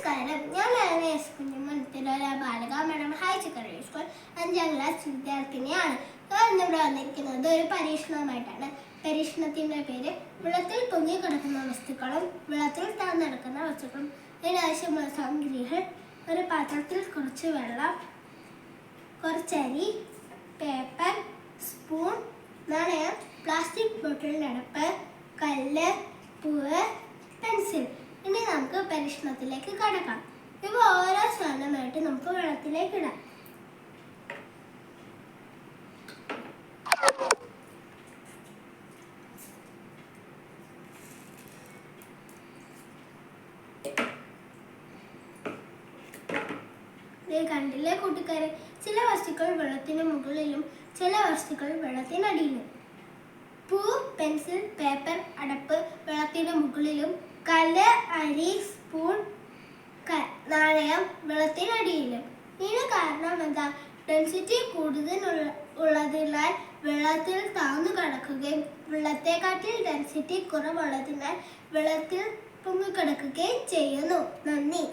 നമസ്കാരം. ഞാൻ S Kunjamman Thiruvalla ബാലക madam. Higher secondary school അഞ്ചാം ക്ലാസ് വിദ്യാർത്ഥിനിയാണ്. ഞാൻ ഇന്നിവിടെ വന്നിരിക്കുന്നത് ഒരു പരീക്ഷണവുമായിട്ടാണ്. പരീക്ഷണത്തിന്റെ പേര് വെള്ളത്തിൽ പൊങ്ങി കിടക്കുന്ന വസ്തുക്കളും വെള്ളത്തിൽ താഴ്ന്നു കിടക്കുന്ന വസ്തുക്കളും ഇതിനാവശ്യമുള്ള സാമഗ്രികൾ ഒരു പാത്രത്തിൽ കുറച്ച് വെള്ളം കുറച്ച് അരി പേപ്പർ സ്പൂൺ നാണയം പ്ലാസ്റ്റിക് അടപ്പ് കല്ല് പൂവ് പെൻസിൽ പരീക്ഷണത്തിലേക്ക് കടക്കാം ഇവ ഓരോ സാധനമായിട്ട് നമുക്ക് വെള്ളത്തിലേക്ക് ഇടാം. കണ്ടില്ലേ കൂട്ടുകാരെ? ചില വസ്തുക്കൾ വെള്ളത്തിന് മുകളിലും ചില വസ്തുക്കൾ വെള്ളത്തിനടിയിലും. പൂ പെൻസിൽ പേപ്പർ അടപ്പ് വെള്ളത്തിന് മുകളിലും കല്ല് അരി സ്പൂൺ നാണയം വെള്ളത്തിനടിയിലും ഇതിന് കാരണം എന്താ? ഡെൻസിറ്റി കൂടുതൽ ഉള്ളതിനാൽ വെള്ളത്തിൽ താഴ്ന്നു കിടക്കുകയും വെള്ളത്തെക്കാട്ടിൽ ഡെൻസിറ്റി കുറവുള്ളതിനാൽ വെള്ളത്തിൽ പൊങ്ങിക്കിടക്കുകയും ചെയ്യുന്നു. നന്ദി.